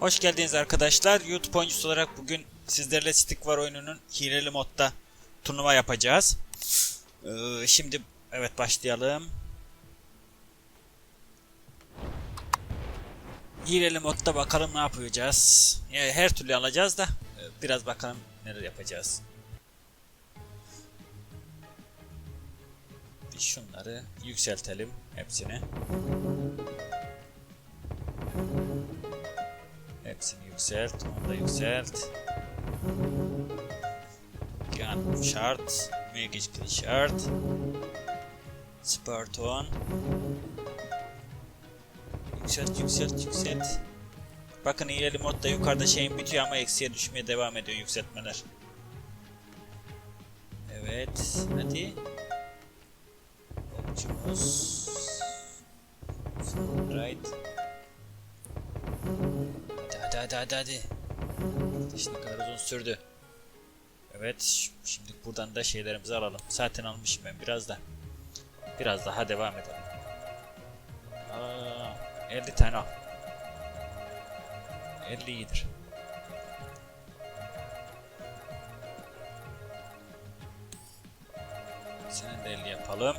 Hoş geldiniz arkadaşlar. YouTube oyuncusu olarak bugün sizlerle Stick War oyununun hileli modda turnuva yapacağız. Ee, şimdi evet başlayalım. Hileli modda bakalım ne yapacağız. Yani her türlü alacağız da e, biraz bakalım neler yapacağız. Şunları yükseltelim hepsini. Hepsini yükselt, onu da yükselt. Gun şart, Magic şart. Spartan. Yükselt, yükselt, yükselt. Bakın ileri modda yukarıda şeyin bitiyor ama eksiye düşmeye devam ediyor yükseltmeler. Evet, hadi. Okçumuz. Hadi hadi hadi ne kadar uzun sürdü. Evet şimdi buradan da şeylerimizi alalım. Zaten almışım ben biraz da. Biraz daha devam edelim. Aa, 50 tane al. 50 iyidir. Senin de 50 yapalım.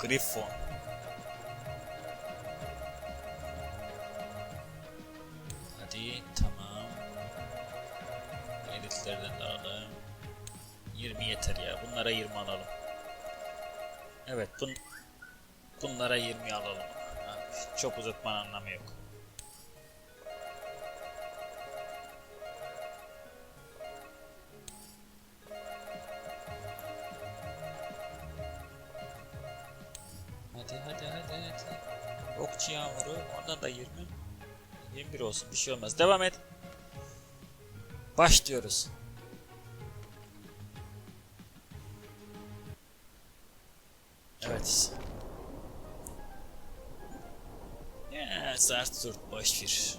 Griffon. Hadi tamam. Elitlerden de alalım. 20 yeter ya. Bunlara 20 alalım. Evet bun bunlara 20 alalım. Çok uzatmanın anlamı yok. Hadi hadi hadi hadi. Okçu yağmuru. Ondan da 20. 21 olsun bir şey olmaz. Devam et. Başlıyoruz. Evet. Ya zart zurt boş ver.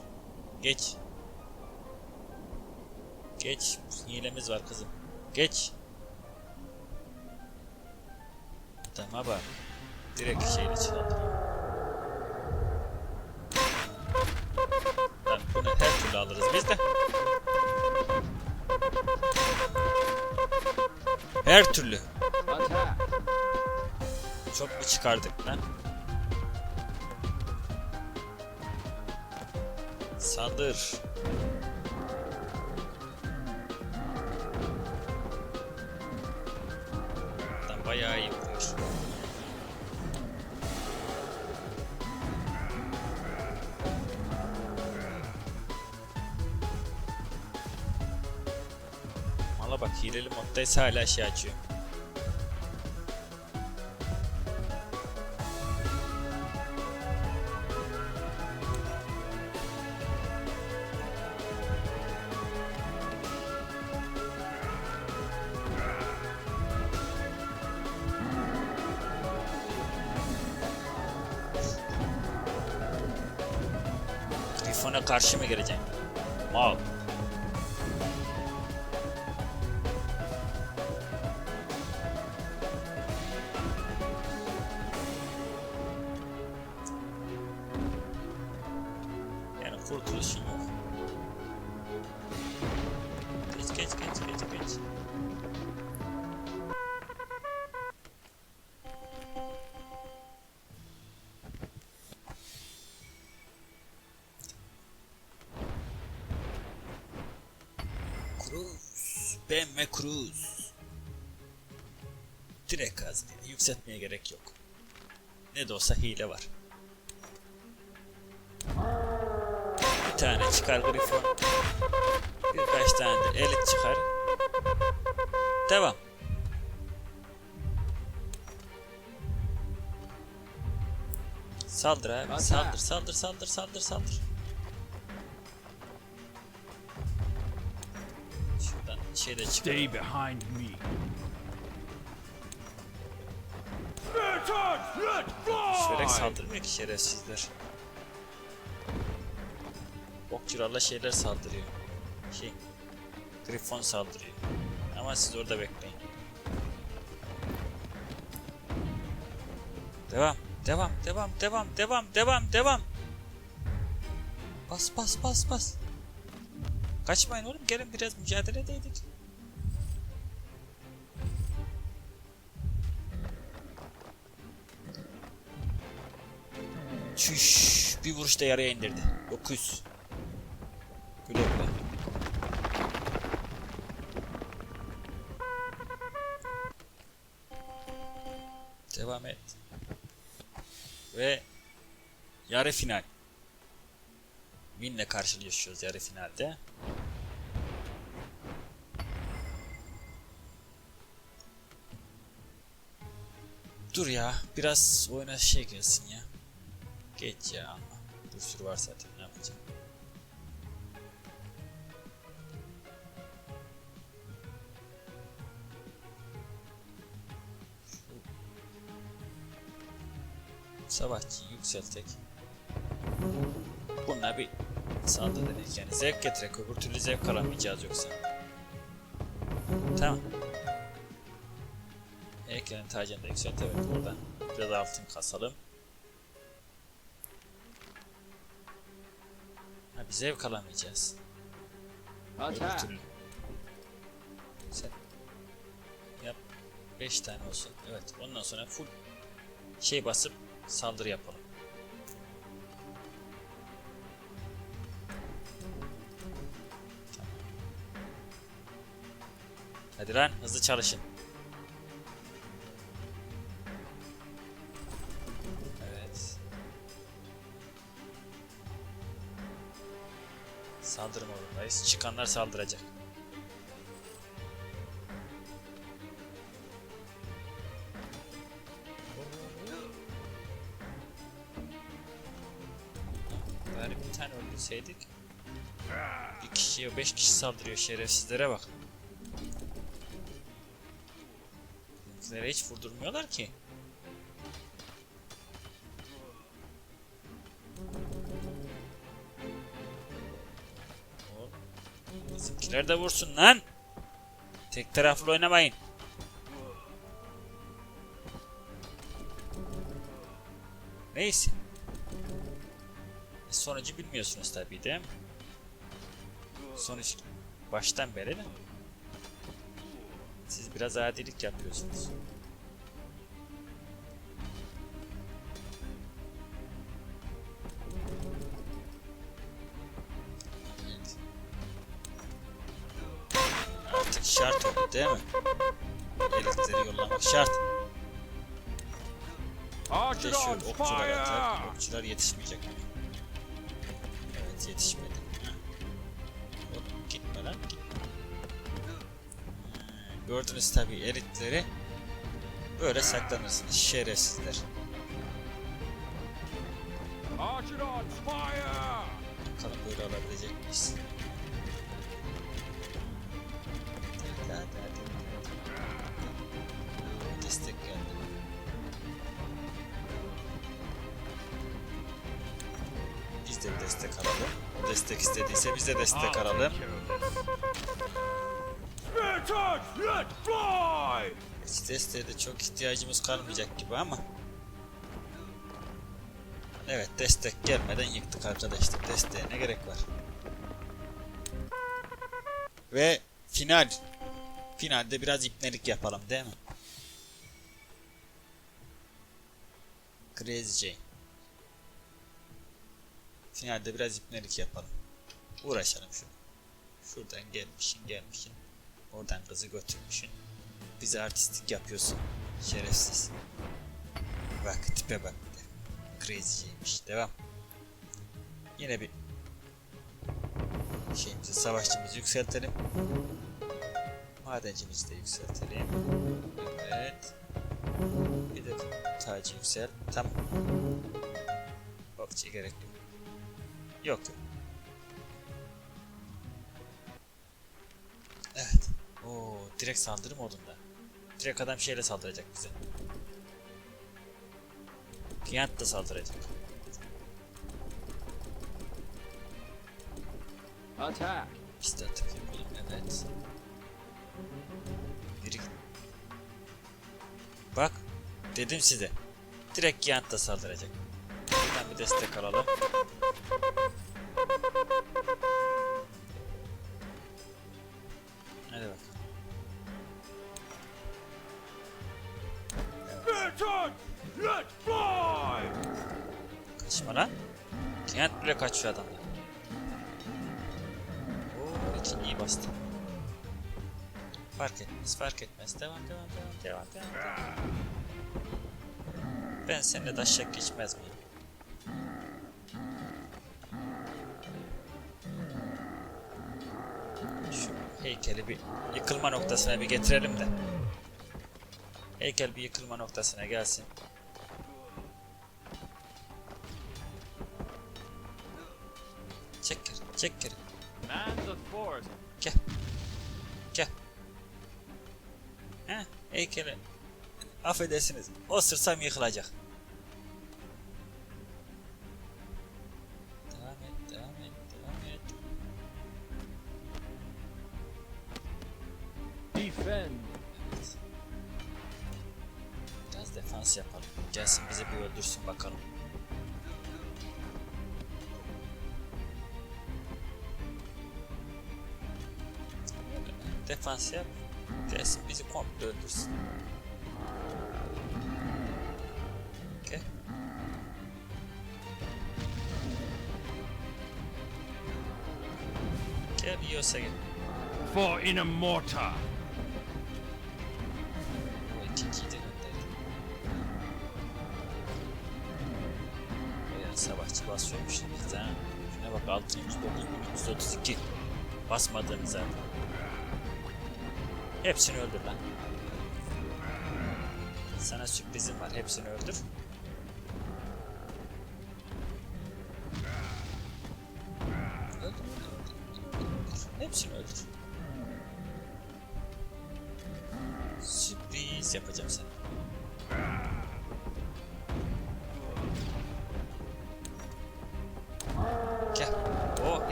Geç. Geç. Hilemiz var kızım. Geç. Tamam bak. Direkt şeyle çaldı. Her türlü. Çok mu çıkardık lan? Saldır. Lan bayağı iyi Mala bak hileli moddaysa hala şey açıyor. Griffon'a karşı mı geleceksin? Mal. Geç geç geç geç geç. Cruz. BMW Cruz. Direkt az. Yükseltmeye gerek yok. Ne de olsa hile var. Tane çıkar Griffon. Birkaç tane de elit çıkar. Devam. Saldır abi. Saldır, saldır, saldır, saldır, saldır. Şuradan şey de çıkar. Stay behind me. Şöyle saldırmıyor ki şerefsizler. Okçularla şeyler saldırıyor. Şey, Griffon saldırıyor. Ama siz orada bekleyin. Devam, devam, devam, devam, devam, devam, devam. Bas bas bas bas. Kaçmayın oğlum gelin biraz mücadele edeydik. Çüş bir vuruşta yarıya indirdi. 900. Devam et. Ve yarı final. Win'le karşılaşıyoruz yarı finalde. Dur ya biraz oyuna şey gelsin ya. Geç ya ama. Bir sürü var zaten ne yapacağım. Savaşçıyı yükseltek. Bununla bir saldırı dedik yani zevk getirek öbür türlü zevk alamayacağız yoksa. Tamam. Ekranın tacını da yükselt evet buradan. Biraz altın kasalım. Ha bir zevk alamayacağız. Öbür türlü. Sen yap 5 tane olsun. Evet ondan sonra full şey basıp saldırı yapalım. Hadi lan hızlı çalışın. Evet. Saldırı modundayız. Çıkanlar saldıracak. Kişiye beş kişi saldırıyor şerefsizlere bak. Bizimkilere hiç vurdurmuyorlar ki. Bizimkiler de vursun lan. Tek taraflı oynamayın. Neyse. Sonucu bilmiyorsunuz tabii değil mi? Sonuç baştan beri de. Siz biraz adilik yapıyorsunuz. Artık şart oldu değil mi? Elitleri yollamak şart. Bir de şu okçular atar. Okçular yetişmeyecek. Evet yetişmedi. Gördünüz tabii elitleri. Böyle saklanırsınız şerefsizler. Bakalım böyle alabilecek miyiz? Destek geldi. Biz de bir destek alalım. O destek istediyse biz de destek alalım. Desteğe de çok ihtiyacımız kalmayacak gibi ama. Evet destek gelmeden yıktık arkadaşlar. Desteğe ne gerek var? Ve final. Finalde biraz ipnelik yapalım değil mi? Crazy Jane. Finalde biraz ipnelik yapalım. Uğraşalım şunu. Şuradan gelmişsin gelmişsin. Oradan kızı götürmüşsün. Bize artistik yapıyorsun. Şerefsiz. Bak tipe bak bir de. Crazy'ymiş. Devam. Yine bir şeyimizi, savaşçımızı yükseltelim. Madencimizi de yükseltelim. Evet. Bir de tacı yüksel. Tamam. Okçuya gerek yok. Yok yok. Direkt saldırı modunda. Direkt adam şeyle saldıracak bize. Giant da saldıracak. Attack! Biz de atık yapalım evet. Biri... Bak dedim size. Direkt Giant da saldıracak. Buradan bir destek alalım. Bile kaçıyor adamlar. Oo, ikinciyi bastı. Fark etmez, fark etmez. Devam, devam, devam, devam, devam. Ben seninle daşak geçmez miyim? Heykeli bir yıkılma noktasına bir getirelim de. Heykel bir yıkılma noktasına gelsin. Çek geri! Gel. Gel. He, heykeli. Affedersiniz, osursam yıkılacak. Yiyorsa gel. For in a mortar! De gönderdim. Yani savaşçı basıyormuş bizde ha. Şuna bak 609.332 basmadığını zaten. Hepsini öldür lan. Sana sürprizim var. Hepsini. Öldür, Hepsini öldür. Sürpriz yapacağım sana.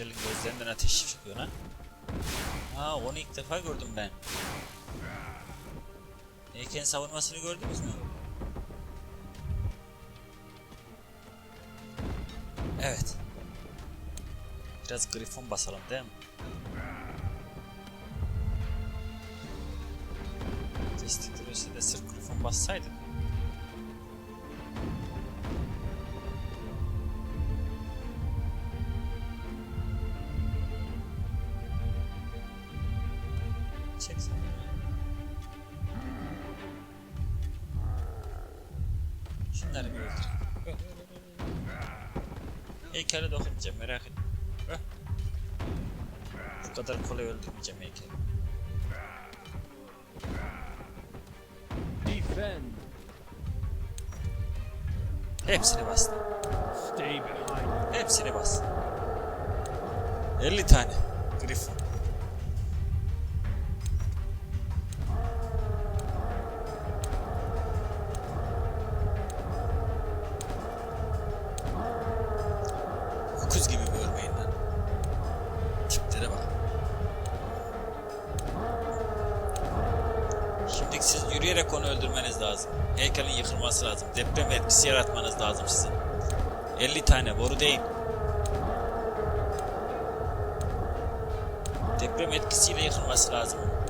Heykelin gözlerinden ateş çıkıyor lan. Ha onu ilk defa gördüm ben. Heykelin savunmasını gördünüz mü? Evet. Biraz grifon basalım değil mi? Destek de sırf grifon bassaydık. Çeksin. Şunları bir öldür. Öl, öl, öl, öl. Heykele dokunmayacağım merak etme. Öl. Bu kadar kolay öldürmeyeceğim heykeli. Defend! Hepsini bastım. Hepsini bas. 50 tane. Griffon. Deprem etkisiyle yıkılması lazım. Ve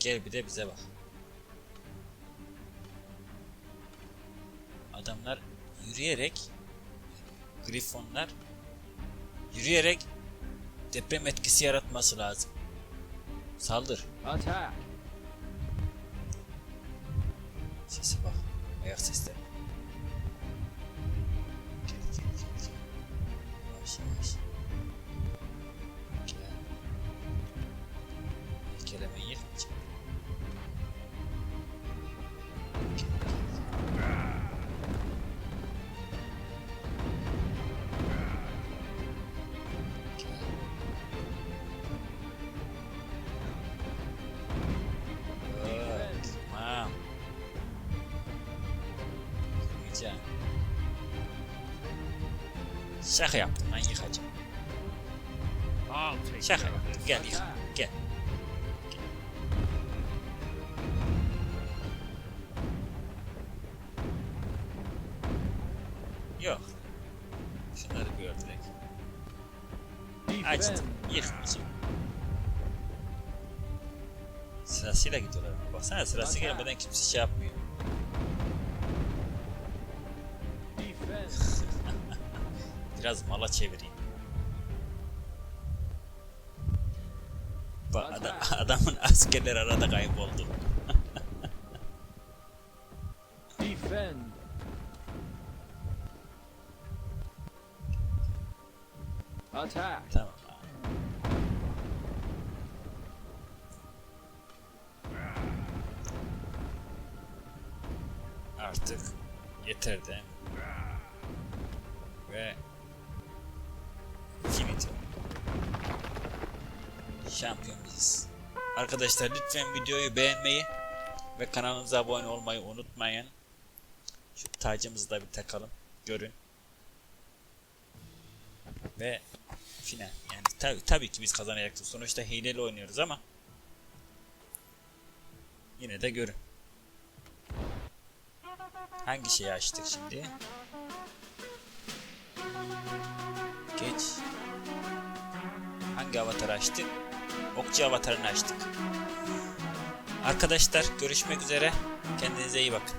Gel bir de bize bak. Adamlar yürüyerek Grifonlar yürüyerek deprem etkisi yaratması lazım. Saldır. Attack! Sese bak. Ayak sesleri. Şaka yaptım lan yıkacağım. Şaka yaptım. Gel yıka. Attack. Gel. Yok. Şunları bir öldürek. Açtım. Yıkmayacağım. Sırasıyla gidiyorlar. Baksana sırası gelmeden kimse şey yapmıyor. Biraz mala çevireyim. Bak adam, adamın askerler arada kayboldu. Defend. Attack. Tamam. Artık yeter de. Ve Şampiyon biziz. Arkadaşlar lütfen videoyu beğenmeyi ve kanalımıza abone olmayı unutmayın. Şu tacımızı da bir takalım. Görün. Ve final. Yani tabii, tabii ki biz kazanacaktık. Sonuçta hileli oynuyoruz ama yine de görün. Hangi şeyi açtık şimdi? Geç. Hangi avatarı açtık? Okçu avatarını açtık. Arkadaşlar görüşmek üzere. Kendinize iyi bakın.